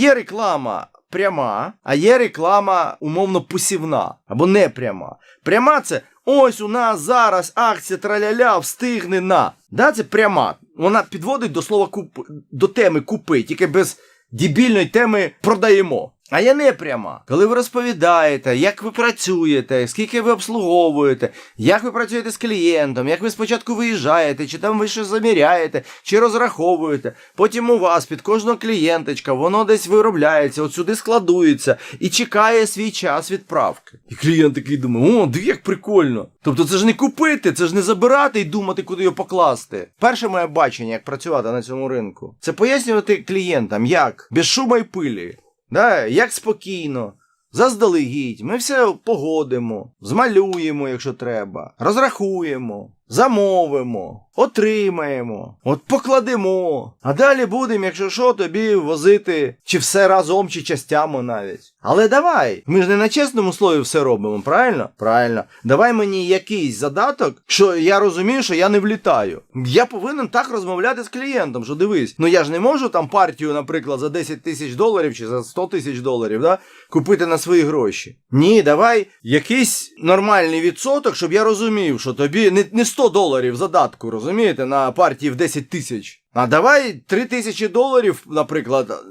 Є реклама пряма, а є реклама умовно посівна або непряма. Пряма це ось у нас зараз акція траляля встигне на. Да, це пряма. Вона підводить до слова куп... до теми купи, тільки без дебільної теми продаємо. А є непряма. Коли ви розповідаєте, як ви працюєте, скільки ви обслуговуєте, як ви працюєте з клієнтом, як ви спочатку виїжджаєте, чи там ви щось заміряєте, чи розраховуєте. Потім у вас під кожного клієнточка воно десь виробляється, от сюди складується і чекає свій час відправки. І клієнт такий думає, о, диви, як прикольно. Тобто це ж не купити, це ж не забирати і думати, куди його покласти. Перше моє бачення, як працювати на цьому ринку, це пояснювати клієнтам, як без шума й пилі. Да, як спокійно, заздалегідь, ми все погодимо, змалюємо, якщо треба, розрахуємо, замовимо, отримаємо, от покладемо. А далі будемо, якщо що, тобі возити чи все разом, чи частями навіть. Але давай, ми ж не на чесному слові все робимо, правильно? Правильно. Давай мені якийсь задаток, що я розумію, що я не влітаю. Я повинен так розмовляти з клієнтом, що дивись, ну я ж не можу там партію, наприклад, за 10 тисяч доларів чи за 100 тисяч доларів, да, купити на свої гроші. Ні, давай якийсь нормальний відсоток, щоб я розумів, що тобі не, не 100 доларів задатку, розумієте, на партії в 10 тисяч. А давай 3 тисячі доларів, наприклад,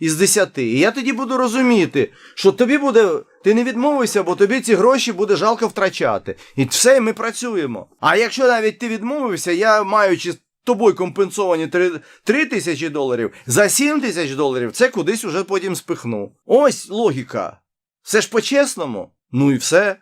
із 10. І я тоді буду розуміти, що тобі буде. Ти не відмовишся, бо тобі ці гроші буде жалко втрачати. І все, ми працюємо. А якщо навіть ти відмовився, я маючи тобою компенсовані 3, 3 тисячі доларів, за 7 тисяч доларів це кудись уже потім спихну. Ось логіка. Все ж по-чесному. Ну і все.